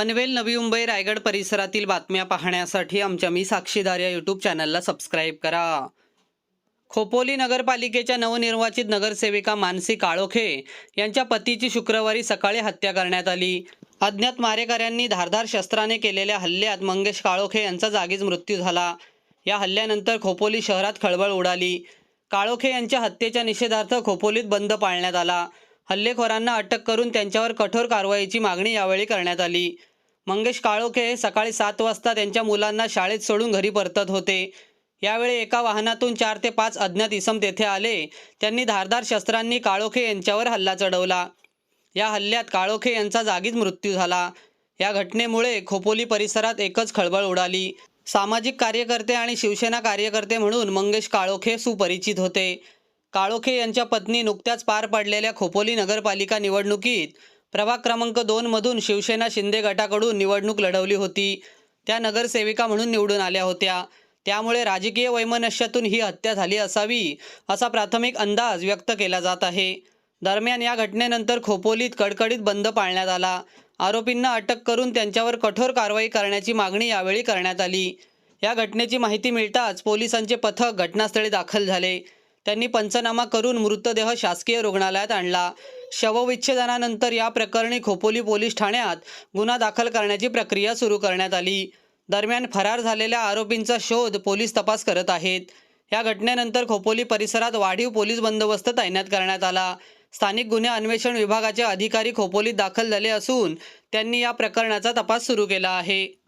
पनवेल नवी मुंबई रायगड परिसरातील बातम्या पाहण्यासाठी आमच्या मी साक्षीदार या यूट्यूब चॅनलला सबस्क्राईब करा. खोपोली नगरपालिकेच्या नवनिर्वाचित नगरसेविका मानसी काळोखे यांच्या पतीची शुक्रवारी सकाळी हत्या करण्यात आली. अज्ञात मारेकऱ्यांनी धारधार शस्त्राने केलेल्या हल्ल्यात मंगेश काळोखे यांचा जागीच मृत्यू झाला. या हल्ल्यानंतर खोपोली शहरात खळबळ उडाली. काळोखे यांच्या हत्येच्या निषेधार्थ खोपोलीत बंद पाळण्यात आला. हल्लेखोरांना अटक करून त्यांच्यावर कठोर कारवाईची मागणी यावेळी करण्यात आली. मंगेश काळोखे हे सकाळी सात वाजता त्यांच्या मुलांना शाळेत सोडून घरी परतत होते. यावेळी एका वाहनातून चार ते पाच अज्ञात इसम तेथे आले. त्यांनी धारदार शस्त्रांनी काळोखे यांच्यावर हल्ला चढवला. या हल्ल्यात काळोखे यांचा जागीच मृत्यू झाला. या घटनेमुळे खोपोली परिसरात एकच खळबळ उडाली. सामाजिक कार्यकर्ते आणि शिवसेना कार्यकर्ते म्हणून मंगेश काळोखे सुपरिचित होते. काळोखे यांच्या पत्नी नुकत्याच पार पडलेल्या खोपोली नगरपालिका निवडणुकीत प्रभाग क्रमांक दोनमधून शिवसेना शिंदे गटाकडून निवडणूक लढवली होती. त्या नगरसेविका म्हणून निवडून आल्या होत्या. त्यामुळे राजकीय वैमनस्यातून ही हत्या झाली असावी असा प्राथमिक अंदाज व्यक्त केला जात आहे. दरम्यान या घटनेनंतर खोपोलीत कडकडीत बंद पाळण्यात आला. आरोपींना अटक करून त्यांच्यावर कठोर कारवाई करण्याची मागणी यावेळी करण्यात आली. या घटनेची माहिती मिळताच पोलिसांचे पथक घटनास्थळी दाखल झाले. त्यांनी पंचनामा करून मृतदेह शासकीय रुग्णालयात आणला. शवविच्छेदनानंतर या प्रकरणी खोपोली पोलीस ठाण्यात गुन्हा दाखल करण्याची प्रक्रिया सुरू करण्यात आली. दरम्यान फरार झालेल्या आरोपींचा शोध पोलीस तपास करत आहेत. या घटनेनंतर खोपोली परिसरात वाढीव पोलीस बंदोबस्त तैनात करण्यात आला. स्थानिक गुन्हे अन्वेषण विभागाचे अधिकारी खोपोलीत दाखल झाले असून त्यांनी या प्रकरणाचा तपास सुरू केला आहे.